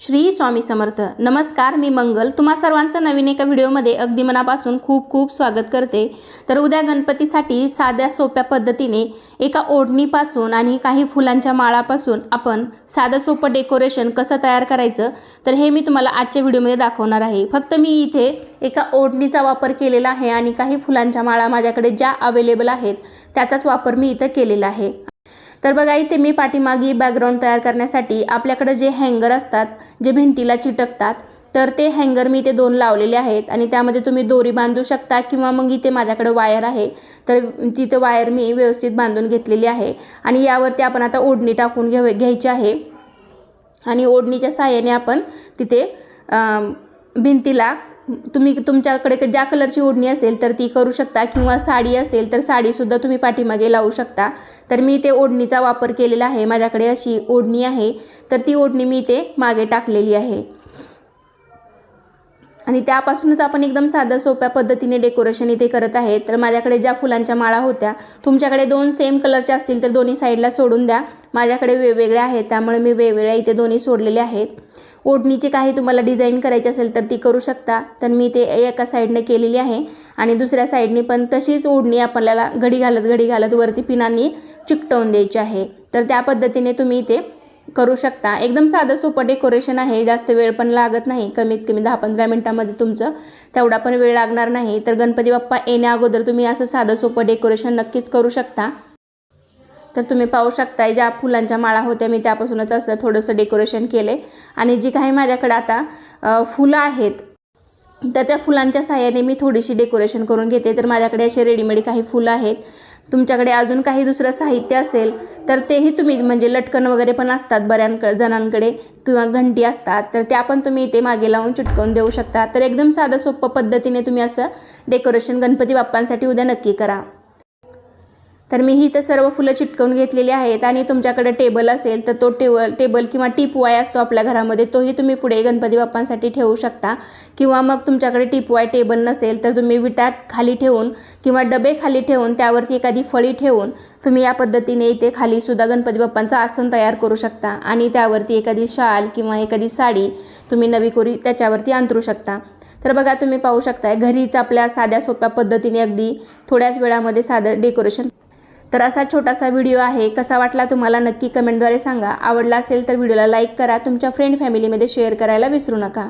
श्री स्वामी समर्थ. नमस्कार मी मंगल. तुम्हा सर्वांचं नवीन एका व्हिडिओमध्ये अगदी मनापासून खूप खूप स्वागत करते. तर उद्या गणपतीसाठी साध्या सोप्या पद्धतीने एका ओढणीपासून आणि काही फुलांच्या माळापासून आपण साधं सोपं डेकोरेशन कसं तयार करायचं तर हे मी तुम्हाला आजच्या व्हिडिओमध्ये दाखवणार आहे. फक्त मी इथे एका ओढणीचा वापर केलेला आहे आणि काही फुलांच्या माळा माझ्याकडे ज्या अवेलेबल आहेत त्याचाच वापर मी इथं केलेला आहे. तर बघा इथे मी पाठीमागे बॅकग्राऊंड तयार करण्यासाठी आपल्याकडे जे हँगर असतात जे भिंतीला चिटकतात तर ते हँगर मी इथे दोन लावलेले आहेत आणि त्यामध्ये तुम्ही दोरी बांधू शकता किंवा मग इथे माझ्याकडे वायर आहे. तर तिथं वायर मी व्यवस्थित बांधून घेतलेली आहे आणि यावरती आपण आता ओढणी टाकून घ्यावे घ्यायची आहे. आणि ओढणीच्या सहाय्याने आपण तिथे भिंतीला तुम्ही तुमच्याकडे ज्या कलरची ओढणी असेल तर ती करू शकता किंवा साडी असेल तर साडीसुद्धा तुम्ही पाठीमागे लावू शकता. तर मी ते ओढणीचा वापर केलेला आहे. माझ्याकडे अशी ओढणी आहे. तर ती ओढणी मी इथे मागे टाकलेली आहे. आणि त्यापासूनच आपण एकदम साध्या सोप्या पद्धतीने डेकोरेशन इथे करत आहे. तर माझ्याकडे ज्या फुलांच्या माळा होत्या तुमच्याकडे दोन सेम कलरच्या असतील तर दोन्ही साईडला सोडून द्या. माझ्याकडे वेगवेगळ्या आहेत त्यामुळे मी वेगवेगळ्या इथे दोन्ही सोडलेले आहेत. ओढणीची काही तुम्हाला डिझाईन करायची असेल तर ती करू शकता. तर मी ते एका साईडने केलेली आहे. आणि दुसऱ्या साईडने पण तशीच ओढणी आपल्याला घडी घालत घडी घालत वरती पिनांनी चिकटवून द्यायची आहे. तर त्या पद्धतीने तुम्ही इथे करू शकता. एकदम साधं सोपं डेकोरेशन आहे. जास्त वेळ पण लागत नाही. कमीत कमी दहा पंधरा मिनटामध्ये तुमचं. तेवढा पण वेळ लागणार नाही. तर गणपती बाप्पा येण्या अगोदर तुम्ही असं साधं सोपं डेकोरेशन नक्कीच करू शकता. तर तुम्ही पाहू शकताय ज्या फुलांच्या माळा होत्या मी त्यापासूनच असं थोडंसं डेकोरेशन केले. आणि जी काही माझ्याकडे आता फुलं आहेत तर त्या फुलांच्या साह्याने मी थोडीशी डेकोरेशन करून घेते. तर माझ्याकडे असे रेडीमेड काही फुलं आहेत. तुमच्याकडे अजून काही दुसरं साहित्य असेल तर तेही तुम्ही म्हणजे लटकन वगैरे पण असतात बऱ्याक जणांकडे किंवा घंटी असतात तर त्या पण तुम्ही इथे मागे लावून चिटकवून देऊ शकता. तर एकदम साधं सोपं पद्धतीने तुम्ही असं डेकोरेशन गणपती बाप्पांसाठी उद्या नक्की करा. तर मी ही तर सर्व फुलं चिटकवून घेतलेली आहेत आणि तुमच्याकडे टेबल असेल तर तो टेबल टेबल किंवा टिपवाय असतो आपल्या घरामध्ये तोही तुम्ही पुढे गणपती बाप्पांसाठी ठेवू शकता. किंवा मग तुमच्याकडे टिपवाय टेबल नसेल तर तुम्ही विटात खाली ठेवून किंवा डबे खाली ठेवून त्यावरती एखादी फळी ठेवून तुम्ही या पद्धतीने इथे खालीसुद्धा गणपती बाप्पांचं आसन तयार करू शकता. आणि त्यावरती एखादी शाल किंवा एखादी साडी तुम्ही नवी कोरी त्याच्यावरती अंतरू शकता. तर बघा तुम्ही पाहू शकताय घरीच आपल्या साध्या सोप्या पद्धतीने अगदी थोड्याच वेळामध्ये साधं डेकोरेशन तर असा छोटासा व्हिडिओ आहे. कसा वाटला तुम्हाला नक्की कमेंटद्वारे सांगा. आवडला असेल तर व्हिडिओला लाईक करा. तुमच्या फ्रेंड फॅमिलीमध्ये शेअर करायला विसरू नका.